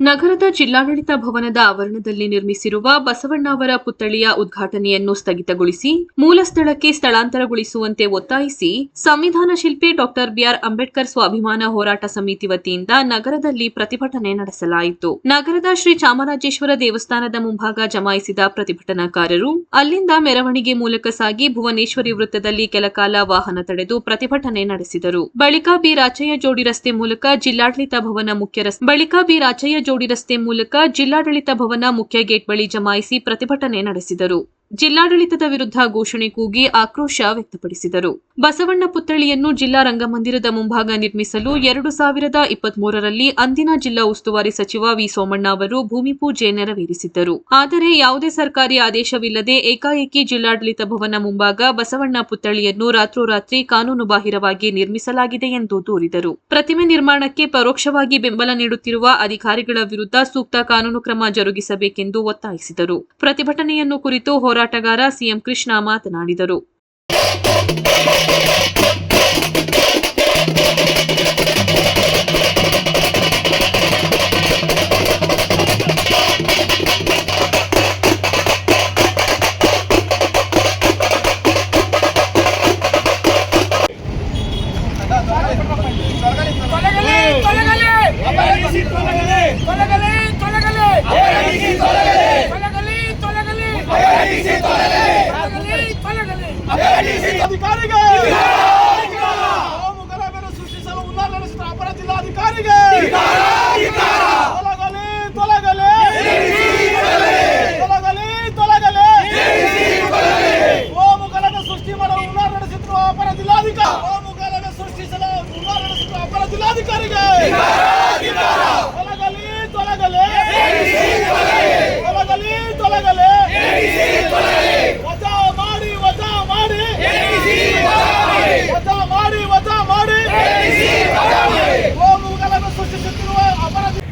ನಗರದ ಜಿಲ್ಲಾಡಳಿತ ಭವನದ ಆವರಣದಲ್ಲಿ ನಿರ್ಮಿಸಿರುವ ಬಸವಣ್ಣ ಅವರ ಪುತ್ಥಳಿಯ ಉದ್ಘಾಟನೆಯನ್ನು ಸ್ಥಗಿತಗೊಳಿಸಿ ಮೂಲ ಸ್ಥಳಕ್ಕೆ ಸ್ಥಳಾಂತರಗೊಳಿಸುವಂತೆ ಒತ್ತಾಯಿಸಿ ಸಂವಿಧಾನ ಶಿಲ್ಪಿ ಡಾಕ್ಟರ್ ಬಿಆರ್ ಅಂಬೇಡ್ಕರ್ ಸ್ವಾಭಿಮಾನ ಹೋರಾಟ ಸಮಿತಿ ವತಿಯಿಂದ ನಗರದಲ್ಲಿ ಪ್ರತಿಭಟನೆ ನಡೆಸಲಾಯಿತು. ನಗರದ ಶ್ರೀ ಚಾಮರಾಜೇಶ್ವರ ದೇವಸ್ಥಾನದ ಮುಂಭಾಗ ಜಮಾಯಿಸಿದ ಪ್ರತಿಭಟನಾಕಾರರು ಅಲ್ಲಿಂದ ಮೆರವಣಿಗೆ ಮೂಲಕ ಸಾಗಿ ಭುವನೇಶ್ವರಿ ವೃತ್ತದಲ್ಲಿ ಕೆಲಕಾಲ ವಾಹನ ತಡೆದು ಪ್ರತಿಭಟನೆ ನಡೆಸಿದರು. ಬಳಿಕ ಬಿ ರಾಚಯ್ಯ ಜೋಡಿ ರಸ್ತೆ ಮೂಲಕ ಜಿಲ್ಲಾಡಳಿತ ಭವನ ಮುಖ್ಯ ರಸ್ತೆ ಬಳಿಕ ಬಿ ರಾಚಯ್ಯ ಜೋಡಿ ರಸ್ತೆ ಮೂಲಕ ಜಿಲ್ಲಾಡಳಿತ ಭವನ ಮುಖ್ಯ ಗೇಟ್ ಬಳಿ ಜಮಾಯಿಸಿ ಪ್ರತಿಭಟನೆ ನಡೆಸಿದರು. ಜಿಲ್ಲಾಡಳಿತದ ವಿರುದ್ಧ ಘೋಷಣೆ ಕೂಗಿ ಆಕ್ರೋಶ ವ್ಯಕ್ತಪಡಿಸಿದರು. ಬಸವಣ್ಣ ಪುತ್ಥಳಿಯನ್ನು ಜಿಲ್ಲಾ ರಂಗಮಂದಿರದ ಮುಂಭಾಗ ನಿರ್ಮಿಸಲು ಎರಡು ಸಾವಿರದ ಇಪ್ಪತ್ಮೂರರಲ್ಲಿ ಅಂದಿನ ಜಿಲ್ಲಾ ಉಸ್ತುವಾರಿ ಸಚಿವ ವಿ. ಸೋಮಣ್ಣ ಅವರು ಭೂಮಿ ಪೂಜೆ ನೆರವೇರಿಸಿದ್ದರು. ಆದರೆ ಯಾವುದೇ ಸರ್ಕಾರಿ ಆದೇಶವಿಲ್ಲದೆ ಏಕಾಏಕಿ ಜಿಲ್ಲಾಡಳಿತ ಭವನ ಮುಂಭಾಗ ಬಸವಣ್ಣ ಪುತ್ಥಳಿಯನ್ನು ರಾತ್ರೋರಾತ್ರಿ ಕಾನೂನುಬಾಹಿರವಾಗಿ ನಿರ್ಮಿಸಲಾಗಿದೆ ಎಂದು ದೂರಿದರು. ಪ್ರತಿಮೆ ನಿರ್ಮಾಣಕ್ಕೆ ಪರೋಕ್ಷವಾಗಿ ಬೆಂಬಲ ನೀಡುತ್ತಿರುವ ಅಧಿಕಾರಿಗಳ ವಿರುದ್ಧ ಸೂಕ್ತ ಕಾನೂನು ಕ್ರಮ ಜರುಗಿಸಬೇಕೆಂದು ಒತ್ತಾಯಿಸಿದರು. ಪ್ರತಿಭಟನೆಯನ್ನು ಕುರಿತು ಹೋರಾಟಗಾರ ಸಿಎಂ ಕೃಷ್ಣ ಮಾತನಾಡಿದರು. ಜಿಲ್ಲಾಧಿಕಾರಿಗೆ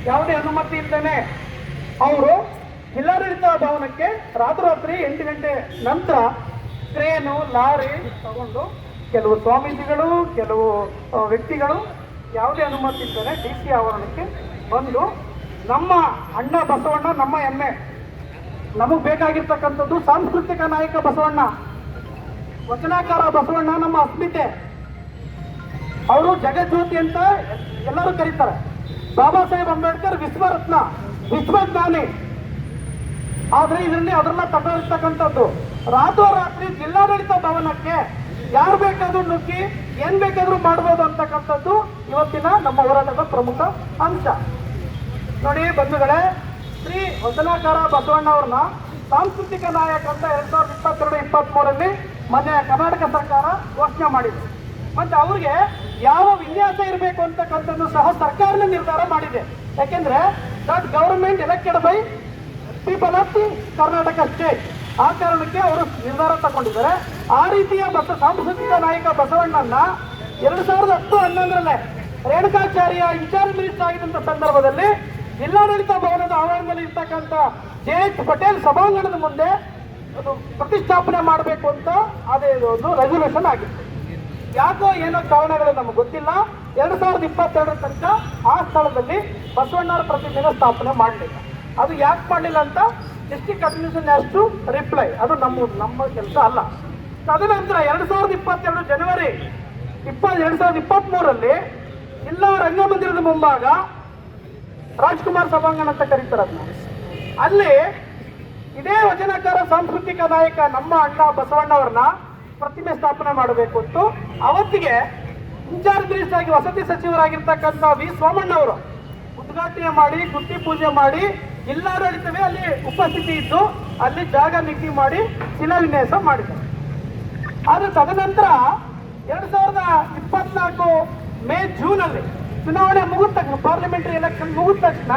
ಯಾವುದೇ ಅನುಮತಿ ಇಲ್ಲದೇನೆ ಅವರು ಜಿಲ್ಲಾಡಳಿತ ಭವನಕ್ಕೆ ರಾತ್ರೋರಾತ್ರಿ ಎಂಟು ಗಂಟೆ ನಂತರ ಟ್ರೇನು, ಲಾರಿ ತಗೊಂಡು ಕೆಲವು ಸ್ವಾಮೀಜಿಗಳು, ಕೆಲವು ವ್ಯಕ್ತಿಗಳು ಯಾವುದೇ ಅನುಮತಿ ಇಲ್ಲದೆ ಡಿ ಸಿ ಆವರಣಕ್ಕೆ ಬಂದು ನಮ್ಮ ಅಣ್ಣ ಬಸವಣ್ಣ, ನಮ್ಮ ಹೆಮ್ಮೆ ನಮಗೆ ಬೇಕಾಗಿರ್ತಕ್ಕಂಥದ್ದು ಸಾಂಸ್ಕೃತಿಕ ನಾಯಕ ಬಸವಣ್ಣ, ವಚನಾಕಾರ ಬಸವಣ್ಣ, ನಮ್ಮ ಅಸ್ಮಿತೆ. ಅವರು ಜಗಜ್ಯೋತಿ ಅಂತ ಎಲ್ಲರೂ ಕರೀತಾರೆ. ಬಾಬಾ ಸಾಹೇಬ್ ಅಂಬೇಡ್ಕರ್ ವಿಶ್ವರತ್ನ, ವಿಶ್ವಜ್ಞಾನಿ. ಆದ್ರೆ ಇದರಲ್ಲಿ ಅದನ್ನ ತಗೊಂಡಿರ್ತಕ್ಕಂಥದ್ದು ರಾತ್ರೋರಾತ್ರಿ ಜಿಲ್ಲಾಡಳಿತ ಭವನಕ್ಕೆ ಯಾರು ಬೇಕಾದ್ರೂ ನುಗ್ಗಿ, ಏನ್ ಬೇಕಾದ್ರೂ ಮಾಡ್ಬೋದು ಅಂತಕ್ಕಂಥದ್ದು ಇವತ್ತಿನ ನಮ್ಮ ಹೋರಾಟದ ಪ್ರಮುಖ ಅಂಶ. ನೋಡಿ ಬಂಧುಗಳೇ, ಶ್ರೀ ವಚನಾಕಾರ ಬಸವಣ್ಣ ಅವ್ರನ್ನ ಸಾಂಸ್ಕೃತಿಕ ನಾಯಕ ಅಂತ ಎರಡ್ ಸಾವಿರದ ಇಪ್ಪತ್ತೆರಡು ಇಪ್ಪತ್ತ್ ಮೂರಲ್ಲಿ ಮೊನ್ನೆ ಕರ್ನಾಟಕ ಸರ್ಕಾರ ಘೋಷಣೆ ಮಾಡಿದೆ ಮತ್ತೆ ಅವ್ರಿಗೆ ಯಾವ ವಿನ್ಯಾಸ ಇರಬೇಕು ಅಂತಕ್ಕಂಥದ್ದು ಸಹ ಸರ್ಕಾರನೇ ನಿರ್ಧಾರ ಮಾಡಿದೆ. ಯಾಕೆಂದ್ರೆ that government elected by people of the Karnataka state ಆ ಕಾರಣಕ್ಕೆ ಅವರು ನಿರ್ಧಾರ ತಗೊಂಡಿದ್ದಾರೆ. ಆ ರೀತಿಯ ಬಸ, ಸಾಂಸ್ಕೃತಿಕ ನಾಯಕ ಬಸವಣ್ಣನ ಎರಡು ಸಾವಿರದ ಹತ್ತು ಹನ್ನೊಂದರಲ್ಲೇ ರೇಣುಕಾಚಾರ್ಯ ಇನ್ಚಾರ್ಜ್ ಮಿನಿಸ್ಟರ್ ಆಗಿದ್ದಂಥ ಸಂದರ್ಭದಲ್ಲಿ ಜಿಲ್ಲಾಡಳಿತ ಭವನದ ಆವರಣದಲ್ಲಿ ಇರ್ತಕ್ಕಂಥ ಜೆ ಎಚ್ ಪಟೇಲ್ ಸಭಾಂಗಣದ ಮುಂದೆ ಅದು ಪ್ರತಿಷ್ಠಾಪನೆ ಮಾಡಬೇಕು ಅಂತ ಅದೇ ಒಂದು ರೆಸಲ್ಯೂಷನ್ ಆಗಿತ್ತು. ಯಾಕೋ ಏನೋ ಕಾರಣಗಳು ನಮಗೆ ಗೊತ್ತಿಲ್ಲ. ಎರಡು ಸಾವಿರದ ಇಪ್ಪತ್ತೆರಡರ ತನಕ ಆ ಸ್ಥಳದಲ್ಲಿ ಬಸವಣ್ಣವರ ಪ್ರತಿಮೆನ ಸ್ಥಾಪನೆ ಮಾಡಲಿಲ್ಲ. ಅದು ಯಾಕೆ ಮಾಡಲಿಲ್ಲ ಅಂತ district administration has to reply ಅದು ನಮ್ಮ ನಮ್ಮ ಕೆಲಸ ಅಲ್ಲ. ತದನಂತರ ಎರಡು ಸಾವಿರದ ಇಪ್ಪತ್ತೆರಡು ಜನವರಿ ಇಪ್ಪತ್ತು, ಎರಡು ಸಾವಿರದ ಇಪ್ಪತ್ತ್ಮೂರಲ್ಲಿ ಜಿಲ್ಲಾ ರಂಗಮಂದಿರದ ಮುಂಭಾಗ ರಾಜ್ಕುಮಾರ್ ಸಭಾಂಗಣ ಅಂತ ಕರೀತಾರೆ ಅಲ್ಲಿ ಇದೇ ವಚನಕಾರ, ಸಾಂಸ್ಕೃತಿಕ ನಾಯಕ ನಮ್ಮ ಅಣ್ಣ ಬಸವಣ್ಣವ್ರನ್ನ ಪ್ರತಿಮೆ ಸ್ಥಾಪನೆ ಮಾಡಬೇಕು ಅಂತ ಅವತ್ತಿಗೆ ಇನ್ಚಾರ್ಜ್ ಮಿನಿಸ್ಟರ್ ಆಗಿ ವಸತಿ ಸಚಿವರಾಗಿರ್ತಕ್ಕಂಥ ವಿ ಸೋಮಣ್ಣ ಅವರು ಉದ್ಘಾಟನೆ ಮಾಡಿ, ಗುತ್ತಿ ಪೂಜೆ ಮಾಡಿ, ಜಿಲ್ಲಾಡಳಿತವೇ ಅಲ್ಲಿ ಉಪಸ್ಥಿತಿ ಇದ್ದು ಅಲ್ಲಿ ಜಾಗ ನಿಗದಿ ಮಾಡಿ ಶಿಲಾನ್ಯಾಸ ಮಾಡಿದ್ದಾರೆ. ಆದ್ರೆ ತದನಂತರ ಎರಡ್ ಸಾವಿರದ ಇಪ್ಪತ್ನಾಲ್ಕು ಮೇ ಜೂನ್ ಅಲ್ಲಿ ಚುನಾವಣೆ ಮುಗಿದ ತಕ್ಷಣ ಪಾರ್ಲಿಮೆಂಟರಿ ಎಲೆಕ್ಷನ್ ಮುಗಿದ ತಕ್ಷಣ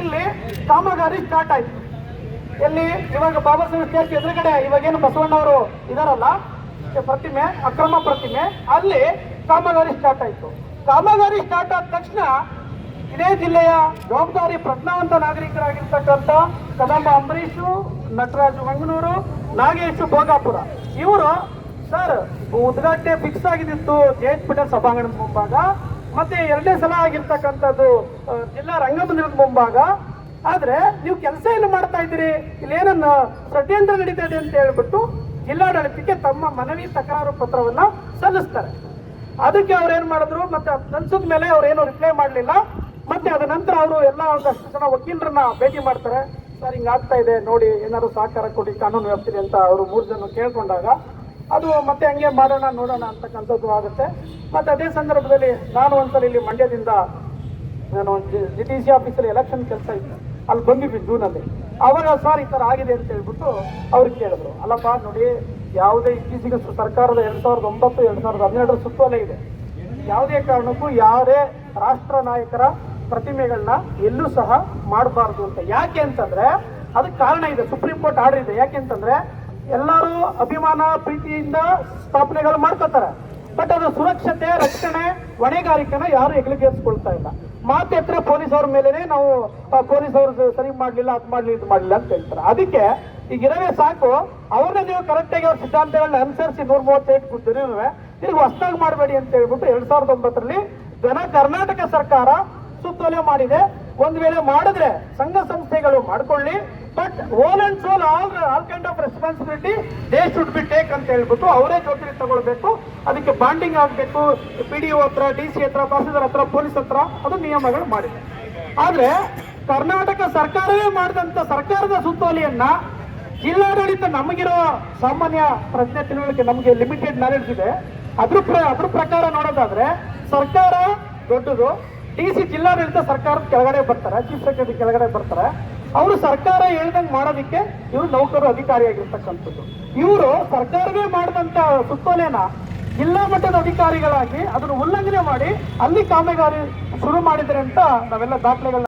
ಇಲ್ಲಿ ಕಾಮಗಾರಿ ಸ್ಟಾರ್ಟ್ ಆಯ್ತು. ಎಲ್ಲಿ ಇವಾಗ ಬಾಬಾ ಸಾಹೇಬ್ ಸ್ಟ್ಯಾಚು ಎದುರುಗಡೆ ಇವಾಗೇನು ಬಸವಣ್ಣವರು ಇದಾರಲ್ಲ ಪ್ರತಿಮೆ, ಅಕ್ರಮ ಪ್ರತಿಮೆ, ಅಲ್ಲಿ ಕಾಮಗಾರಿ ಸ್ಟಾರ್ಟ್ ಆಯ್ತು. ಕಾಮಗಾರಿ ಸ್ಟಾರ್ಟ್ ಆದ ತಕ್ಷಣ ಇದೇ ಜಿಲ್ಲೆಯ ಜವಾಬ್ದಾರಿ ಪ್ರಜ್ಞಾವಂತ ನಾಗರಿಕರಾಗಿರ್ತಕ್ಕಂಥ ಕದಂಬ ಅಂಬರೀಷು, ನಟರಾಜು ಮಂಗನೂರು, ನಾಗೇಶು ಭೋಗಾಪುರ. ಇವರು, ಸರ್, ಉದ್ಘಾಟನೆ ಫಿಕ್ಸ್ ಆಗಿದ್ದಿತ್ತು ಜೆ ಎಚ್ ಪಟೇಲ್ ಸಭಾಂಗಣದ ಮುಂಭಾಗ, ಮತ್ತೆ ಎರಡನೇ ಸಲ ಆಗಿರ್ತಕ್ಕಂಥದ್ದು ಜಿಲ್ಲಾ ರಂಗಮಂದಿರದ ಮುಂಭಾಗ. ಆದ್ರೆ, ನೀವು ಕೆಲಸ ಏನು ಮಾಡ್ತಾ ಇದ್ದೀರಿ? ಇಲ್ಲಿ ಏನನ್ನ ಷಡ್ಯಂತ್ರ ನಡೀತಾ ಇದೆ ಅಂತ ಹೇಳ್ಬಿಟ್ಟು ಜಿಲ್ಲಾಡಳಿತಕ್ಕೆ ತಮ್ಮ ಮನವಿ ತಕರಾರು ಪತ್ರವನ್ನ ಸಲ್ಲಿಸ್ತಾರೆ. ಅದಕ್ಕೆ ಅವ್ರು ಏನ್ ಮಾಡಿದ್ರು? ಮತ್ತೆ ಸಲ್ಲಿಸಿದ ಮೇಲೆ ಅವ್ರು ಏನು ರಿಪ್ಲೈ ಮಾಡಲಿಲ್ಲ. ಮತ್ತೆ ಅದ ನಂತರ ಅವರು ಎಲ್ಲ ಒಂದಷ್ಟು ಜನ ವಕೀಲರನ್ನ ಭೇಟಿ ಮಾಡ್ತಾರೆ. ಸರ್ ಹಿಂಗಾಗ್ತಾ ಇದೆ. ನೋಡಿ, ಏನಾದ್ರು ಸಹಕಾರ ಕೊಡಿ, ಕಾನೂನು ವ್ಯಾಪ್ತಿರಿ ಅಂತ ಅವರು ಮೂರು ಜನ ಕೇಳ್ಕೊಂಡಾಗ, ಅದು ಮತ್ತೆ ಹಂಗೆ ಮಾಡೋಣ, ನೋಡೋಣ ಅಂತಕ್ಕಂಥದ್ದು ಆಗುತ್ತೆ. ಮತ್ತೆ ಅದೇ ಸಂದರ್ಭದಲ್ಲಿ ನಾನು ಒಂದ್ಸಲ ಇಲ್ಲಿ ಮಂಡ್ಯದಿಂದ, ನಾನು ಜಿ ಟಿ ಸಿ ಆಫೀಸಲ್ಲಿ ಎಲೆಕ್ಷನ್ ಕೆಲಸ ಇತ್ತು. ಅಲ್ಲಿ ಬಂದಿದ್ವಿ ಜೂನಲ್ಲಿ. ಅವಾಗ ಸರ್ ಈ ಥರ ಆಗಿದೆ ಅಂತ ಹೇಳ್ಬಿಟ್ಟು ಅವ್ರು ಕೇಳಿದ್ರು. ಅಲ್ಲಪ್ಪ, ನೋಡಿ, ಯಾವುದೇ ಇತ್ತೀಚೆಗೆ ಸರ್ಕಾರದ ಎರಡ್ ಸಾವಿರದ ಒಂಬತ್ತು, ಎರಡ್ ಸಾವಿರದ ಹನ್ನೆರಡರ ಸುತ್ತೋಲೆ ಇದೆ. ಯಾವುದೇ ಕಾರಣಕ್ಕೂ ಯಾರೇ ರಾಷ್ಟ್ರ ನಾಯಕರ ಪ್ರತಿಮೆಗಳನ್ನ ಎಲ್ಲೂ ಸಹ ಮಾಡಬಾರ್ದು ಅಂತ. ಯಾಕೆ ಅಂತಂದ್ರೆ, ಅದಕ್ಕೆ ಕಾರಣ ಇದೆ. ಸುಪ್ರೀಂ ಕೋರ್ಟ್ ಆರ್ಡರ್ ಇದೆ. ಯಾಕೆ ಅಂತಂದ್ರೆ, ಎಲ್ಲರೂ ಅಭಿಮಾನ, ಪ್ರೀತಿಯಿಂದ ಸ್ಥಾಪನೆಗಳು ಮಾಡ್ಕೋತಾರೆ. ಬಟ್ ಅದು ಸುರಕ್ಷತೆ, ರಕ್ಷಣೆ, ಹೊಣೆಗಾರಿಕೆನ ಯಾರು ಹೆಗ್ಲಿಗೇರಿಸ್ಕೊಳ್ತಾ ಇಲ್ಲ. ಮಾತು ಹತ್ರ ಪೊಲೀಸ್ ಅವ್ರ ಮೇಲೆನೆ ನಾವು ಪೊಲೀಸ್ ಅವರು ಸರಿ ಮಾಡಲಿಲ್ಲ, ಅದು ಮಾಡಲಿಲ್ಲ ಇದು ಮಾಡಲಿಲ್ಲ ಅಂತ ಹೇಳ್ತಾರೆ. ಅದಕ್ಕೆ ಈಗ ಇರವೇ ಸಾಕು, ಅವ್ರನ್ನ ನೀವು ಕರೆಕ್ಟಾಗಿ ಅವ್ರ ಸಿದ್ಧಾಂತಗಳನ್ನ ಅನುಸರಿಸಿ ನೂರ ಮೂವತ್ತೈದು ಕೂತಿರುವೆ ಈಗ ಹೊಸ್ದಾಗಿ ಮಾಡಬೇಡಿ ಅಂತ ಹೇಳ್ಬಿಟ್ಟು ಎರಡ್ ಸಾವಿರದ ಒಂಬತ್ತರಲ್ಲಿ ಜನ ಕರ್ನಾಟಕ ಸರ್ಕಾರ ಸುತ್ತೋಲೆ ಮಾಡಿದೆ. ಒಂದ್ ವೇಳೆ ಮಾಡಿದ್ರೆ ಸಂಘ ಸಂಸ್ಥೆಗಳು ಮಾಡ್ಕೊಳ್ಳಿ but whole and sole all all kind of responsibility they should be take ಅಂತ ಹೇಳ್ಬಿಟ್ಟು ಅವರೇ ಜವಾಬ್ದಾರಿ ತಗೊಳ್ಬೇಕು. ಅದಕ್ಕೆ ಬಾಂಡಿಂಗ್ ಆಗಬೇಕು. ಪಿ ಡಿ ಒ ಹತ್ರ ಡಿ ಸಿ ಹತ್ರ, ತಹಸೀಲ್ದಾರ್ ಹತ್ರ, ಪೊಲೀಸ್ ಹತ್ರ ಅದು ನಿಯಮಗಳು ಮಾಡಿದೆ. ಆದ್ರೆ ಕರ್ನಾಟಕ ಸರ್ಕಾರವೇ ಮಾಡಿದಂತ ಸರ್ಕಾರದ ಸುತ್ತೋಲೆಯನ್ನ ಜಿಲ್ಲಾಡಳಿತ ನಮಗಿರೋ ಸಾಮಾನ್ಯ ಪ್ರಜ್ಞೆ ತಿಳುವಳಿಕೆ ನಮಗೆ ಲಿಮಿಟೆಡ್ ನಾಲೆಡ್ಜ್ ಇದೆ. ಅದ್ರ ಪ್ರ, ಅದ್ರ ಪ್ರಕಾರ ನೋಡೋದಾದ್ರೆ ಸರ್ಕಾರ ದೊಡ್ಡದು. ಡಿ ಸಿ ಜಿಲ್ಲಾಡಳಿತ ಸರ್ಕಾರದ ಕೆಳಗಡೆ ಬರ್ತಾರೆ ಚೀಫ್ ಸೆಕ್ರೆಟರಿ ಕೆಳಗಡೆ ಬರ್ತಾರೆ. ಅವರು ಸರ್ಕಾರ ಹೇಳ್ದಂಗೆ ಮಾಡೋದಕ್ಕೆ ಇವರು ನೌಕರರು ಅಧಿಕಾರಿಯಾಗಿರ್ತಕ್ಕಂಥದ್ದು. ಇವರು ಸರ್ಕಾರವೇ ಮಾಡಿದಂತ ಸುತ್ತೋಲೆನ ಜಿಲ್ಲಾ ಮಟ್ಟದ ಅಧಿಕಾರಿಗಳಾಗಿ ಅದನ್ನು ಉಲ್ಲಂಘನೆ ಮಾಡಿ ಅಲ್ಲಿ ಕಾಮಗಾರಿ ಶುರು ಮಾಡಿದ್ರೆ ಅಂತ ನಾವೆಲ್ಲ ದಾಖಲೆಗಳನ್ನ